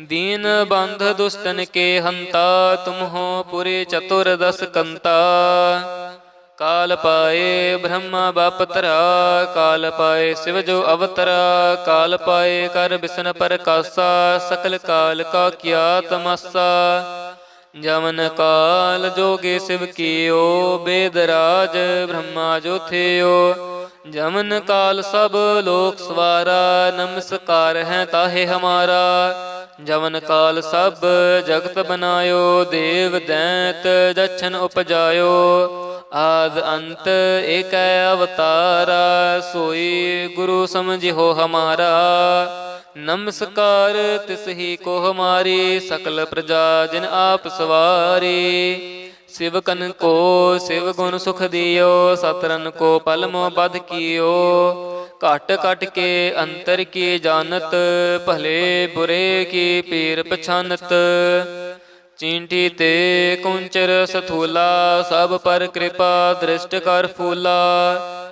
ਦੀਨ ਬੰਧ ਦੁਸ਼ਟਨ ਕੇ ਹੰਤਾ ਤੁਮ ਹੋ ਪੁਰੇ ਚਤੁਰ ਦਸ ਕੰਤਾ। ਕਾਲ ਪਾਏ ਬ੍ਰਹਮਾ ਬਾਪਤਰਾ ਕਾਲ ਪਾਏ ਸਿਵ ਜੋ ਅਵਤਰਾ, ਕਾਲ ਪਾਏ ਕਰ ਬਿਸਨ ਪਰਕਾਸਾ, ਸਕਲ ਕਾਲ ਕਾ ਕੀਆ ਤਮਸਾ। ਜਮਨ ਕਾਲ ਜੋਗੇ ਸਿਵ ਕੀਓ, ਬੇਦ ਰਾਜ ਬ੍ਰਹਮਾ ਜੋ ਜਮਨ ਕਾਲ ਸਭ ਲੋਕ ਸਵਾਰਾ, ਨਮਸਕਾਰ ਹੈ ਤਾਹੇ ਹਮਾਰਾ। ਜਮਨ ਕਾਲ ਸਭ ਜਗਤ ਬਨਾਇਓ, ਦੇਵ ਦੈਂਤ ਦਛਨ ਉਪਜਾਇਓ। ਆਦ ਅੰਤ ਏਕੈ ਅਵਤਾਰਾ, ਸੋਈ ਗੁਰੂ ਸਮਝਿਓ ਹਮਾਰਾ। ਨਮਸਕਾਰ ਤਿਸ ਹੀ ਕੋ ਹਮਾਰੀ ਸਕਲ ਪ੍ਰਜਾ ਜਿਨ ਆਪ ਸਵਾਰੀ। ਸਿਵਕਨ ਕੋ, ਸਿਵ ਗੁਣ ਸੁਖ ਦਿਓ, ਸਤਰਨ ਕੋ ਪਲ ਬਦ ਬਧ ਕੀਓ। ਘਟ ਘਟ ਕੇ ਅੰਤਰ ਕੀ ਜਾਣਤ, ਭਲੇ ਬੁਰੇ ਕੀ ਪੀਰ ਪਛਾਨਤ। ਚੀਂਟੀ ਤੇ ਕੁੰਚਰ ਸਥੂਲਾ, ਸਭ ਪਰ ਕਿਰਪਾ ਦ੍ਰਿਸ਼ਟ ਕਰ ਫੂਲਾ।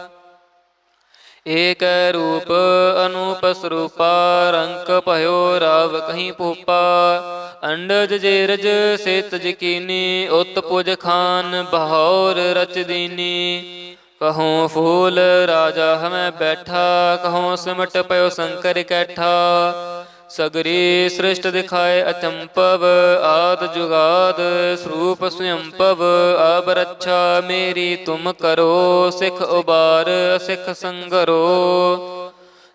ਏਕ ਰੂਪ ਅਨੂਪ ਸਰੂਪਾ, ਰੰਕ ਭਇਓ ਰਾਵ ਕਹੀਂ ਭੂਪਾ। ਅੰਡਜ ਜੇਰਜ ਸੇਤ ਜਕੀਨੀ, ਉਤ ਪੁਜ ਖਾਨ ਬਹੌਰ ਰਚ ਦੀਨੀ। ਕਹਉ ਫੂਲ ਰਾਜਾ ਹਮੈ ਬੈਠਾ ਕਹਉ ਸਿਮਟ ਪਇਓ ਸੰਕਰ ਕੈਠਾ। ਸਗਰੀ ਸ੍ਰਿਸ਼ਟ ਦਿਖਾਏ ਅਚੰਪਵ ਆਦ ਜੁਗਾਦ ਸਰੂਪ ਸੁਯੰਪਵ ਆਬ ਰੱਛਾ ਮੇਰੀ ਤੁਮ ਕਰੋ, ਸਿਖ ਉਬਾਰ ਸਿਖ ਸੰਗਰੋ।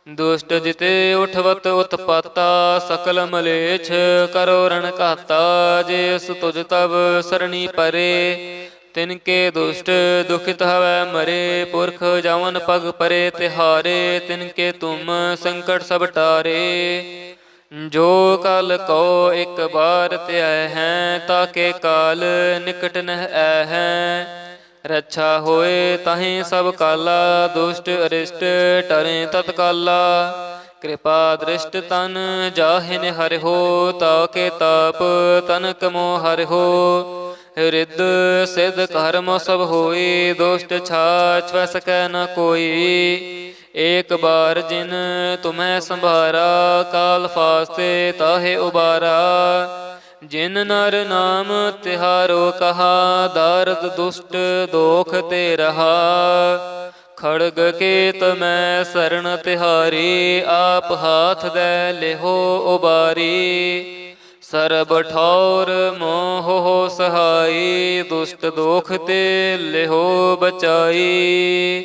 ਦੁਸ਼ਟ ਜਿਤੇ ਉਠਵਤ ਉਤਪਾਤਾ, ਸਕਲ ਮਲੇਛ ਕਰੋ ਰਣ ਘਾਤਾ ਜਿਸ ਤੁਜ ਤਵ ਸਰਣੀ ਪਰੇ। ਤਿਨ ਕੇ ਦੁਸ਼ਟ ਦੁਖਿਤ ਹਵੈ ਮਰੇ, ਪੁਰਖ ਜਾਵਨ ਪਗ ਪਰੇ ਤਿਹਾਰੇ। ਤਿਨ ਕੇ ਤੁਮ ਸੰਕਟ ਸਭ ਟਾਰੇ। ਜੋ ਕਲ ਕੋ ਇੱਕ ਬਾਰ ਧਿਆਇ ਹੈ ਤਾਕੇ ਕਾਲ ਨਿਕਟ ਨਹਿ ਐ ਹੈ। ਰੱਛਾ ਹੋਏ ਤਾਹੀਂ ਸਭ ਕਾਲਾ, ਦੁਸ਼ਟ ਅਰਿਸ਼ਟ ਟਰੇ ਤਤਕਾਲਾ। ਕਿਰਪਾ ਦ੍ਰਿਸ਼ਟ ਤਨ ਜਾਹਿਨ ਹਰਿ ਤਾਕੇ ਤਾਪ ਤਨ ਕਮੋ ਹਰਿ ਹੋ। ਰਿੱਧ ਸਿਧ ਕਰਮ ਸਭ ਹੋਈ ਦੁਸ਼ਟ ਛਾਛ ਵੈ ਸਕੈ ਨ ਕੋਈ। ਏਕ ਬਾਰ ਜਿਨ ਤੁਮੈ ਸੰਭਾਰਾ, ਕਾਲ ਫਾਸਤੇ ਤਾਹੇ ਉਬਾਰਾ। ਜਿਨ ਨਰ ਨਾਮ ਤਿਹਾਰੋ ਕਹਾ, ਦਾਰਦ ਦੁਸ਼ਟ ਦੋਖ ਤੇ ਰਹਾ। ਖੜਗ ਕੇਤ ਮੈਂ ਸਰਣ ਤਿਹਾਰੀ, ਆਪ ਹਾਥ ਦੇ ਲਿਹੋ ਉਬਾਰੀ। ਸਰਬ ਠੌਰ ਮੋਹ ਸਹਾਈ, ਦੁਸ਼ਟ ਦੋਖ ਤੇ ਲਿਹੋ ਬਚਾਈ।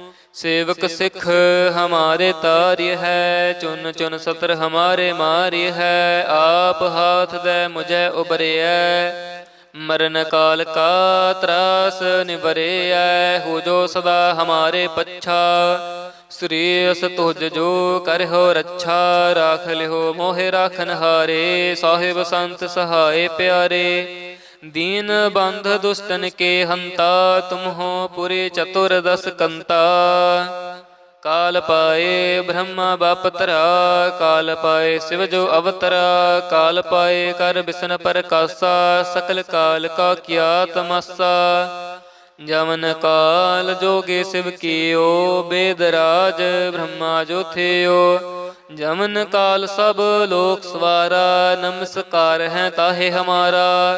ਸੇਵਕ ਸਿੱਖ ਹਮਾਰੇ ਤਾਰਿ ਹੈ ਚੁਨ ਚੁਨ ਸਤਰ ਹਮਾਰੇ ਮਾਰਿ ਹੈ। ਆਪ ਹਾਥ ਦੇ ਮੁਝੇ ਉਬਰਿਐ ਮਰਨ ਕਾਲ ਕਾ ਤਰਾਸ ਨਿਵਰਿਐ। ਹੋ ਜੋ ਸਦਾ ਹਮਾਰੇ ਪੱਛਾ। ਸ੍ਰੀ ਅਸ ਤੁਜ ਜੋ ਕਰਹੁ ਰੱਛਾ। ਰਾਖ ਲਿਓ ਮੋਹਿ ਰਾਖਨ ਹਾਰੇ ਸਾਹਿਬ ਸੰਤ ਸਹਾਏ ਪਿਆਰੇ। ਦੀਨ ਬੰਧ ਦੁਸ਼ਟਨ ਕੇ ਹੰਤਾ ਤੁਮ ਹੋ ਪੁਰੇ ਚਤੁਰ ਦਸ ਕਾਲ ਪਾਏ ਬ੍ਰਹਮਾ ਬਾਪ ਤਰਾ ਕਾਲ ਪਾਏ ਸਿਵ ਜੋ ਅਵਤਰਾ, ਕਾਲ ਪਾਏ ਕਰ ਬਿਸਨ ਪ੍ਰਕਾਸਾ, ਸਕਲ ਕਾਲ ਕਾ ਕੀਆ ਤਮਸਾ। ਜਮਨ ਕਾਲ ਜੋਗੇ ਸਿਵ ਕੀਓ, ਬੇਦ ਰਾਜ ਬ੍ਰਹਮਾ ਜੋ ਥਿਓ। ਜਮਨ ਕਾਲ ਸਭ ਲੋਕ ਸਵਾਰਾ, ਨਮਸਕਾਰ ਹੈ ਤਾਹੇ ਹਮਾਰਾ।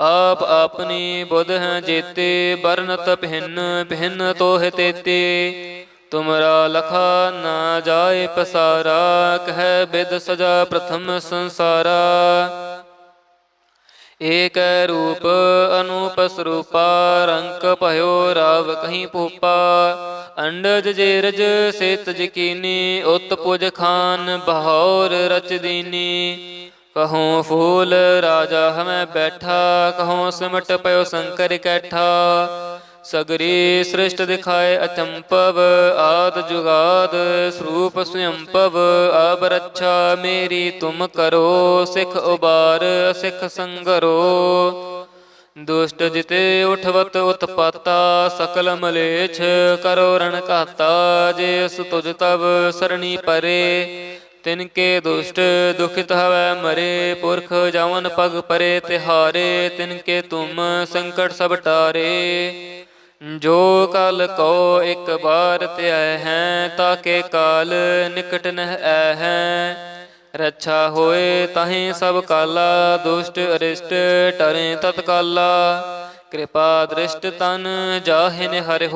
ਆਪ ਆਪਣੀ ਬੁਧ ਹੈ ਜੇਤੇ ਬਰਨਤ ਭਿੰਨ ਭਿੰਨ ਤੋਹ ਤੇਤੇ। ਤੁਮਰਾ ਲਖਾ ਨਾ ਜਾਏ ਪਸਾਰਾ, ਕਹਿ ਬਿਦ ਸਜਾ ਪ੍ਰਥਮ ਸੰਸਾਰਾ। ਏਕ ਰੂਪ ਅਨੂਪ ਸਰੂਪਾ, ਰੰਕ ਭਇਓ ਰਾਵ ਕਹੀਂ ਪੂਪਾ ਅੰਡਜ ਜੇਰਜ ਸੇਤ ਜਕੀਨੀ, ਉਤ ਪੁਜ ਖਾਨ ਬਹੌਰ ਰਚ ਦੀਨੀ। ਕਹੂੰ ਫੂਲ ਰਾਜਾ ਹਮੈ ਬੈਠਾ, ਕਹੂੰ ਸਿਮਟ ਪਇਓ ਸੰਕਰ ਕੈਠਾ। ਸਗਰੀ ਸ੍ਰਿਸ਼ਟ ਦਿਖਾਏ ਅਚੰਪਵ, ਆਦ ਜੁਗਾਦ ਸਰੂਪ ਸੁਯੰਪਵ ਅਬ ਰੱਛਾ ਮੇਰੀ ਤੁਮ ਕਰੋ, ਸਿਖ ਉਬਾਰ, ਸਿਖ ਸੰਗਰੋ। ਦੁਸ਼ਟ ਜਿਤੇ ਉਠਵਤ ਉਤਪਾਤਾ, ਸਕਲ ਮਲੇਛ ਕਰੋ ਰਣ ਘਾਤਾ ਜਿਸ ਤੁਜ ਤਵ ਸਰਣੀ ਪਰੇ। ਤਿਨ ਕੇ ਦੁਸ਼ਟ ਦੁਖਿਤ ਹਵੈ ਮਰੇ, ਪੁਰਖ ਜਵਨ ਪਗ ਪਰੇ ਤਿਹਾਰੇ, ਤਿਨ ਕੇ ਤੁਮ ਸੰਕਟ ਸਭ ਟਾਰੇ। ਜੋ ਕਲ ਕੋ ਇੱਕ ਬਾਰ ਧਿਆ ਹੈ ਤਾਕੇ ਕਾਲ ਨਿਕਟ ਨਹਿ ਐ ਹੈ। ਰੱਛਾ ਹੋਏ ਤਾਹੀਂ ਸਭ ਕਾਲਾ, ਦੁਸ਼ਟ ਅਰਿਸ਼ਟ ਟਰੇ ਤਤਕਾਲਾ। ਕਿਰਪਾ ਦ੍ਰਿਸ਼ਟ ਤਨ ਜਾਹਿਨ ਹਰਿ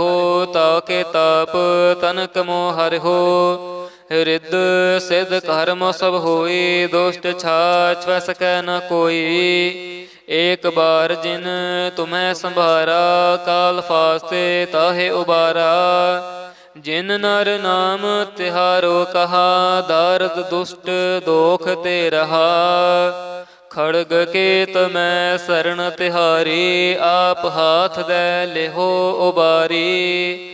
ਤਾਕੇ ਤਾਪ ਤਨ ਮੋਹ ਹਰਿ ਹੋ। ਰਿੱਧ ਸਿਧ ਕਰਮ ਸਭ ਹੋਈ, ਦੁਸ਼ਟ ਛਾਛ ਵੈ ਸਕੈ ਨ ਕੋਈ। ਏਕ ਬਾਰ ਜਿਨ ਤੁਮੈ ਸੰਭਾਰਾ, ਕਾਲ ਫਾਸਤੇ ਤਾਹੇ ਉਬਾਰਾ। ਜਿਨ ਨਰ ਨਾਮ ਤਿਹਾਰੋ ਕਹਾ, ਦਰਦ ਦੁਸ਼ਟ ਦੋਖ ਤੇ ਰਹਾ। ਖੜਗ ਕੇਤ ਮੈਂ ਸਰਣ ਤਿਹਾਰੀ, ਆਪ ਹਾਥ ਦੇ ਲਿਹੋ ਉਬਾਰੀ।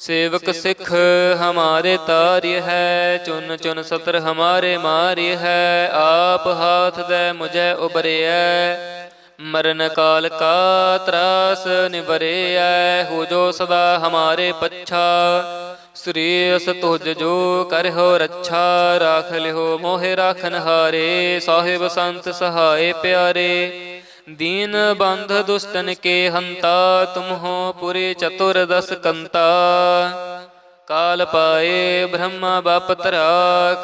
ਸੇਵਕ ਸਿੱਖ ਹਮਾਰੇ ਤਾਰਿ ਹੈ ਚੁਨ ਚੁਨ ਸਤਰ ਹਮਾਰੇ ਮਾਰਿ ਹੈ ਆਪ ਹਾਥ ਦੇ ਮੁਝੇ ਉਬਰਿਐ ਮਰਨ ਕਾਲ ਕਾ ਤਰਾਸ ਨਿਵਰਿਐ ਹੋ ਜੋ ਸਦਾ ਹਮਾਰੇ ਪੱਛਾ। ਸ੍ਰੀ ਅਸ ਤੁਜ ਜੋ ਕਰਹੁ ਰੱਛਾ ਰਾਖ ਲਿਓ ਮੋਹਿ ਰਾਖਨ ਹਾਰੇ। ਸਾਹਿਬ ਸੰਤ ਸਹਾਏ ਪਿਆਰੇ ਦੀਨ ਬੰਧ ਦੁਸ਼ਟਨ ਕੇ ਹੰਤਾ ਤੁਮ ਹੋ ਪੁਰੇ ਚਤੁਰ ਦਸ ਕੰਤਾ। ਕਾਲ ਪਾਏ ਬ੍ਰਹਮਾ ਬਾਪਤਰਾ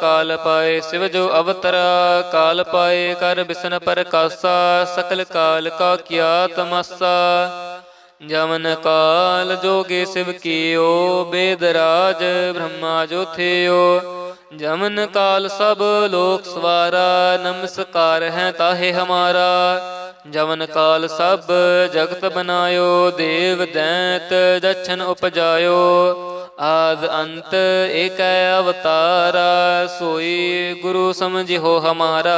ਕਾਲ ਪਾਏ ਸਿਵ ਜੋ ਅਵਤਰਾ, ਕਾਲ ਪਾਏ ਕਰ ਬਿਸਨ ਪਰਕਾਸਾ, ਸਕਲ ਕਾਲ ਕਾ ਕੀਆ ਤਮਸਾ। ਜਮਨ ਕਾਲ ਜੋਗੇ ਸਿਵ ਕੀਓ, ਬੇਦ ਰਾਜ ਬ੍ਰਹਮਾ ਜੋਥਿਓ। ਜਮਨ ਕਾਲ ਸਭ ਲੋਕ ਸਵਾਰਾ, ਨਮਸਕਾਰ ਹੈ ਤਾਹੇ ਹਮਾਰਾ। ਜਮਨ ਕਾਲ ਸਭ ਜਗਤ ਬਨਾਇਓ, ਦੇਵ ਦੈਤ ਦਛਨ ਉਪਜਾਇਓ। ਆਦ ਅੰਤ ਏਕੈ ਅਵਤਾਰਾ, ਸੋਈ ਗੁਰੂ ਸਮਝਿਓ ਹਮਾਰਾ।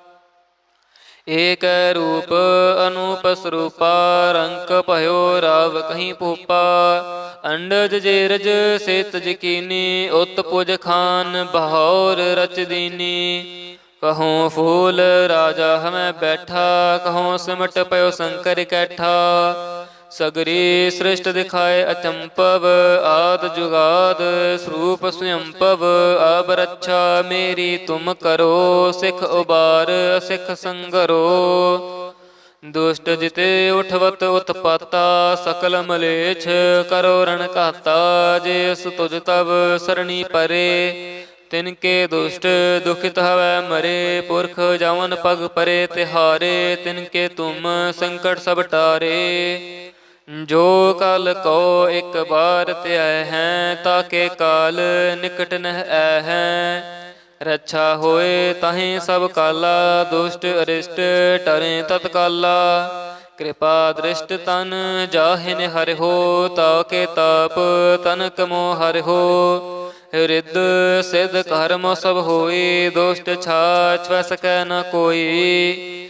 ਏਕ ਰੂਪ ਅਨੂਪ ਸਰੂਪਾ, ਰੰਕ ਭਇਓ ਰਾਵ ਕਹੀਂ ਭੂਪਾ। ਅੰਡਜ ਜੇਰਜ ਸੇਤ ਜਕੀਨੀ, ਉਤ ਪੁਜ ਖਾਨ ਬਹੌਰ ਰਚ ਦੀਨੀ। ਕਹਉ ਫੂਲ ਰਾਜਾ ਹਮੈ ਬੈਠਾ ਕਹਉ ਸਿਮਟ ਪਇਓ ਸੰਕਰ ਕੈਠਾ। ਸਗਰੀ ਸ੍ਰਿਸ਼ਟ ਦਿਖਾਏ ਅਚੰਪਵ ਆਦ ਜੁਗਾਦ ਸਰੂਪ ਸੁਯੰਪਵ ਆਬ ਰੱਛਾ ਮੇਰੀ ਤੁਮ ਕਰੋ, ਸਿਖ ਉਬਾਰ ਸਿਖ ਸੰਗਰੋ। ਦੁਸ਼ਟ ਜਿਤੇ ਉਠਵਤ ਉਤਪਾਤਾ, ਸਕਲ ਮਲੇਛ ਕਰੋ ਰਣ ਘਾਤਾ ਜਿਸ ਤੁਜ ਤਵ ਸਰਣੀ ਪਰੇ। ਤਿਨ ਕੇ ਦੁਸ਼ਟ ਦੁਖਿਤ ਹਵੈ ਮਰੇ, ਪੁਰਖ ਜਵਨ ਪਗ ਪਰੇ ਤਿਹਾਰੇ। ਤਿਨ ਕੇ ਤੁਮ ਸੰਕਟ ਸਭ ਟਾਰੇ। ਜੋ ਕਲ ਕੋ ਇੱਕ ਬਾਰ ਧਿਆਇ ਹੈ, ਤਾਕੇ ਕਾਲ ਨਿਕਟ ਨਹਿ ਐ ਹੈ। ਰੱਛਾ ਹੋਏ ਤਾਹੀਂ ਸਭ ਕਾਲਾ, ਦੁਸ਼ਟ ਅਰਿਸ਼ਟ ਟਰੇ ਤਤਕਾਲਾ। ਕਿਰਪਾ ਦ੍ਰਿਸ਼ਟ ਤਨ ਜਾਹਿਨ ਹਰਿ ਤਾਕੇ ਤਾਪ ਤਨ ਕਮੋ ਹਰਿ ਰਿੱਧ ਸਿਧ ਕਰਮ ਸਭ ਹੋਈ, ਦੁਸ਼ਟ ਛਾਛ ਵੈ ਸਕੈ ਨ ਕੋਈ।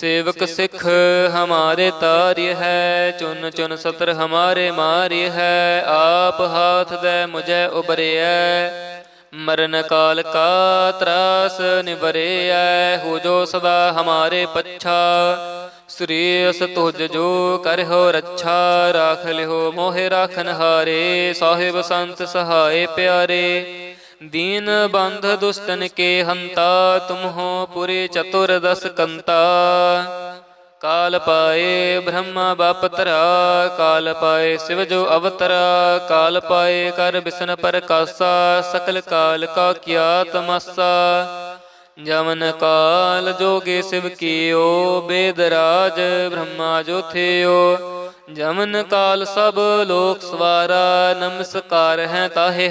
ਸੇਵਕ ਸਿੱਖ ਹਮਾਰੇ ਤਾਰਿ ਹੈ ਚੁਨ ਚੁਨ ਸਤਰ ਹਮਾਰੇ ਮਾਰਿ ਹੈ। ਆਪ ਹਾਥ ਦੇ ਮੁਝੇ ਉਬਰਿਐ ਮਰਨ ਕਾਲ ਕਾ ਤਰਾਸ ਨਿਵਰਿਐ। ਹੋ ਜੋ ਸਦਾ ਹਮਾਰੇ ਪੱਛਾ ਸ੍ਰੀ ਅਸ ਤੁਜ ਜੋ ਕਰਹੁ ਰੱਛਾ। ਰਾਖ ਲਿਓ ਮੋਹਿ ਰਾਖਨ ਹਾਰੇ ਸਾਹਿਬ ਸੰਤ ਸਹਾਏ ਪਿਆਰੇ। ਦੀਨ ਬੰਧ ਦੁਸਤਨ ਕੇ ਹੰਤਾ ਤੁਮ ਹੋ ਪੁਰੇ ਚਤੁਰ ਦਸ ਕੰਤਾ। ਕਾਲ ਪਾਏ ਬ੍ਰਹਮਾ ਬਾਪਤਰਾ ਕਾਲ ਪਾਏ ਸਿਵ ਜੋ ਅਵਤਰਾ, ਕਾਲ ਪਾਏ ਕਰ ਬਿਸਨ ਪਰਕਾਸਾ, ਸਕਲ ਕਾਲ ਕਾ ਕੀਆ ਤਮਸਾ। ਜਮਨ ਕਾਲ ਜੋਗੇ ਸਿਵ ਕੀਓ, ਬੇਦ ਰਾਜ ਬ੍ਰਹਮਾ ਜੋ ਥਿਓ। ਜਮਨ ਕਾਲ ਸਭ ਲੋਕ ਸਵਾਰਾ, ਨਮਸਕਾਰ ਹੈ ਤਾਹੇ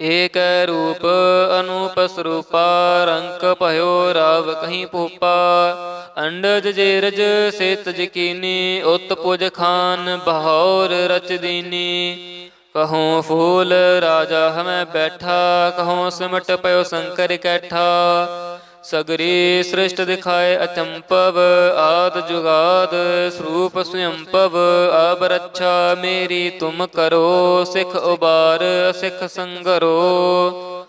ਏਕ ਰੂਪ ਅਨੂਪ ਸਰੂਪਾ, ਰੰਕ ਭਇਓ ਰਾਵ ਕਹੀਂ ਭੂਪਾ। ਅੰਡਜ ਜੇਰਜ ਸੇਤ ਜਕੀਨੀ, ਉਤ ਪੁਜ ਖਾਨ ਬਹੌਰ ਰਚ ਦੀਨੀ। ਕਹੂੰ ਫੂਲ ਰਾਜਾ ਹਮੈ ਬੈਠਾ, ਕਹੂੰ ਸਿਮਟ ਪਇਓ ਸੰਕਰ ਕੈਠਾ। ਸਗਰੀ ਸ੍ਰਿਸ਼ਟ ਦਿਖਾਏ ਅਚੰਪਵ ਆਦ ਜੁਗਾਦ ਸਰੂਪ ਸੁਯੰਪਵ ਅਬ ਰੱਛਾ ਮੇਰੀ ਤੁਮ ਕਰੋ, ਸਿਖ ਉਬਾਰ ਸਿਖ ਸੰਗਰੋ।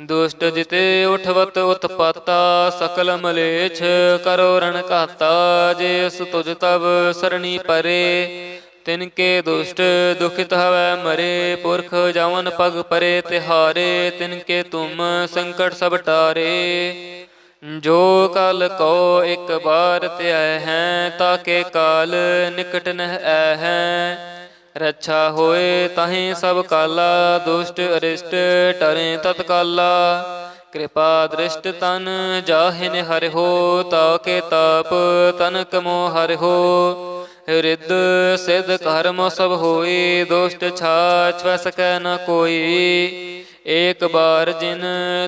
ਦੁਸ਼ਟ ਜਿਤੇ ਉਠਵਤ ਉਤਪਾਤਾ, ਸਕਲ ਮਲੇਛ ਕਰੋ ਰਣ ਘਾਤਾ, ਜੇ ਸੁਤੁਜ ਤਵ ਸਰਣੀ ਪਰੇ। ਤਿਨ ਕੇ ਦੁਸ਼ਟ ਦੁਖਿਤ ਹਵੈ ਮਰੇ, ਪੁਰਖ ਜਵਨ ਪਗ ਪਰੇ ਤਿਹਾਰੇ। ਤਿਨ ਕੇ ਤੁਮ ਸੰਕਟ ਸਭ ਟਾਰੇ। ਜੋ ਕਲ ਕੋ ਇੱਕ ਬਾਰ ਧਿਆ ਹੈ, ਤਾਕੇ ਕਾਲ ਨਿਕਟ ਨਹਿ ਐ ਹੈ। ਰੱਛਾ ਹੋਏ ਤਾਹੀਂ ਸਭ ਕਾਲਾ, ਦੁਸ਼ਟ ਅਰਿਸ਼ਟ ਟਰੇ ਤਤਕਾਲਾ। ਕਿਰਪਾ ਦ੍ਰਿਸ਼ਟ ਤਨ ਜਾਹਿਨ ਹਰਿ ਤਾਕੇ ਤਾਪ ਤਨ ਕਮੋ ਹਰਿ ਹੋ। ਰਿੱਧ ਸਿਧ ਕਰਮ ਸਭ ਹੋਈ, ਦੁਸ਼ਟ ਛਾਛ ਵੈ ਸਕੈ ਨ ਕੋਈ। ਏਕ ਬਾਰ ਜਿਨ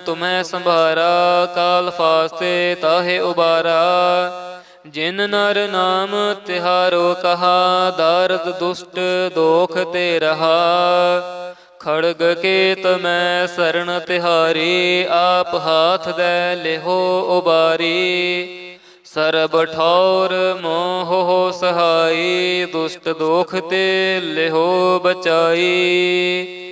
ਤੁਮੈ ਸੰਭਾਰਾ, ਕਾਲ ਫਾਸਤੇ ਤਾਹੇ ਉਬਾਰਾ। ਜਿਨ ਨਰ ਨਾਮ ਤਿਹਾਰੋ ਕਹਾ ਦਰਦ ਦੁਸ਼ਟ ਦੋਖ ਤੇ ਰਹਾ। ਖੜਗ ਕੇਤ ਮੈਂ ਸਰਣ ਤਿਹਾਰੀ, ਆਪ ਹਾਥ ਦੇ ਲਿਹੋ ਉਬਾਰੀ। ਸਰਬ ਠੌਰ ਮੋਹ ਹੋ ਸਹਾਈ, ਦੁਸ਼ਟ ਦੋਖ ਤੇ ਲਿਹੋ ਬਚਾਈ।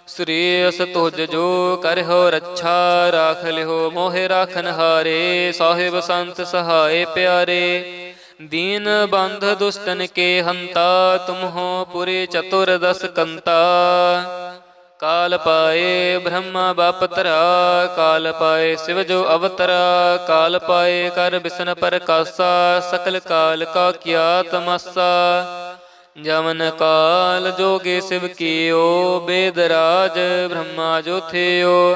ਸ੍ਰੀ ਅਸ ਤੁਜ ਜੋ ਕਰਹੁ ਰੱਛਾ ਰਾਖ ਲਿਓ ਮੋਹਿ ਰਾਖਨ ਹਾਰੇ, ਸਾਹਿਬ ਸੰਤ ਸਹਾਏ ਪਿਆਰੇ। ਦੀਨ ਬੰਧ ਦੁਸ਼ਟਨ ਕੇ ਹੰਤਾ, ਤੁਮ ਹੋ ਪੁਰੇ ਚਤੁਰ ਦਸ ਕੰਤਾ। ਕਾਲ ਪਾਏ ਬ੍ਰਹਮਾ ਬਾਪ ਧਰਾ, ਕਾਲ ਪਾਏ ਸਿਵ ਜੋ ਅਵਤਰਾ, ਕਾਲ ਪਾਏ ਕਰ ਬਿਸਨ ਪ੍ਰਕਾਸਾ, ਸਕਲ ਕਾਲ ਕਾ ਕੀਆ ਤਮਸਾ ਜਮਨ ਕਾਲ ਜੋਗੇ ਸਿਵ ਕੀਓ ਬੇਦ ਰਾਜ ਬ੍ਰਹਮਾ ਜੋ ਥਿਓ।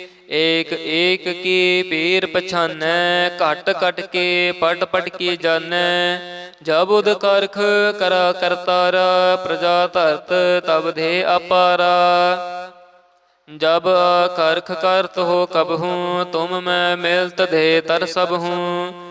ਏਕ ਏਕ ਕੀ ਪੀਰ ਪਛਾਨੈ, ਘਟ ਘਟ ਕੇ ਪਟ ਪਟ ਕੀ ਜਾਣੈ ਜਬ ਉਦ ਕਰਖ ਕਰਾ ਕਰਤਾਰਾ, ਪ੍ਰਜਾ ਧਰਤ ਤਬ ਦੇ ਅਪਾਰਾ। ਜਬ ਕਰਖ ਕਰਤ ਹੋ ਕਬ ਤੁਮ ਮੈਂ ਮਿਲਤ ਦੇ ਤਰ ਸਭ ਹੂੰ।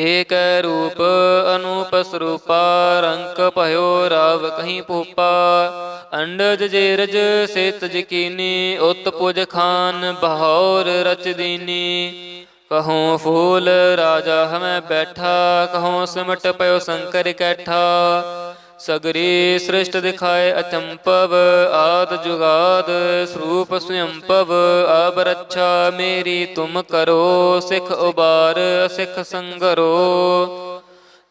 ਏਕ ਰੂਪ ਅਨੂਪ ਸਰੂਪਾ, ਰੰਕ ਭਇਓ ਰਾਵ ਕਹੀਂ ਭੂਪਾ। ਅੰਡਜ ਜੇਰਜ ਸੇਤ ਜਕੀਨੀ, ਉਤ ਪੁਜ ਖਾਨ ਬਹੌਰ ਰਚ ਦੀਨੀ। ਕਹੂੰ ਫੂਲ ਰਾਜਾ ਹਮੈ ਬੈਠਾ, ਕਹੂੰ ਸਿਮਟ ਪਇਓ ਸੰਕਰ ਕੈਠਾ। ਸਗਰੀ ਸ੍ਰਿਸ਼ਟ ਦਿਖਾਏ ਅਚੰਪਵ ਆਦ ਜੁਗਾਦ ਸਰੂਪ ਸੁਯੰਪਵ ਆਬ ਰੱਛਾ ਮੇਰੀ ਤੁਮ ਕਰੋ, ਸਿਖ ਉਬਾਰ, ਸਿਖ ਸੰਗਰੋ।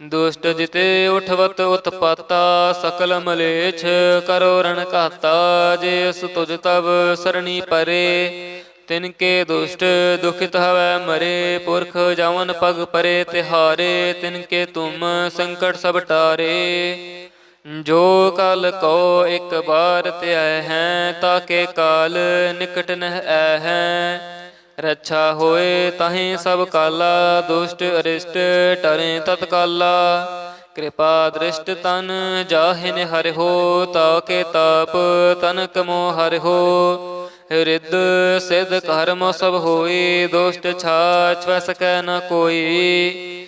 ਦੁਸ਼ਟ ਜਿਤੇ ਉਠਵਤ ਉਤਪਾਤਾ, ਸਕਲ ਮਲੇਛ ਕਰੋ ਰਣ ਘਾਤਾ, ਜੇ ਅਸ ਤੁਜ ਤਵ ਸਰਣੀ ਪਰੇ। ਤਿਨ ਕੇ ਦੁਸ਼ਟ ਦੁਖਿਤ ਹਵੈ ਮਰੇ, ਪੁਰਖ ਜਵਨ ਪਗ ਪਰੇ ਤਿਹਾਰੇ। ਤਿਨ ਕੇ ਤੁਮ ਸੰਕਟ ਸਭ ਟਾਰੇ। ਜੋ ਕਲ ਕੋ ਇੱਕ ਬਾਰ ਧਿਆਇ ਹੈ, ਤਾਕੇ ਕਾਲ ਨਿਕਟ ਨਹਿ ਐ ਹੈ। ਰੱਛਾ ਹੋਏ ਤਾਹੀਂ ਸਭ ਕਾਲਾ, ਦੁਸ਼ਟ ਅਰਿਸ਼ਟ ਟਰੇ ਤਤਕਾਲਾ। ਕਿਰਪਾ ਦ੍ਰਿਸ਼ਟ ਤਨ ਜਾਹਿਨ ਹਰਿ ਤਾਕੇ ਤਾਪ ਤਨ ਕਮੋ ਹਰਿ ਹੋ। ਰਿੱਧ ਸਿਧ ਕਰਮ ਸਭ ਹੋਈ, ਦੁਸ਼ਟ ਛਾਛ ਵੈ ਸਕੈ ਨ ਕੋਈ।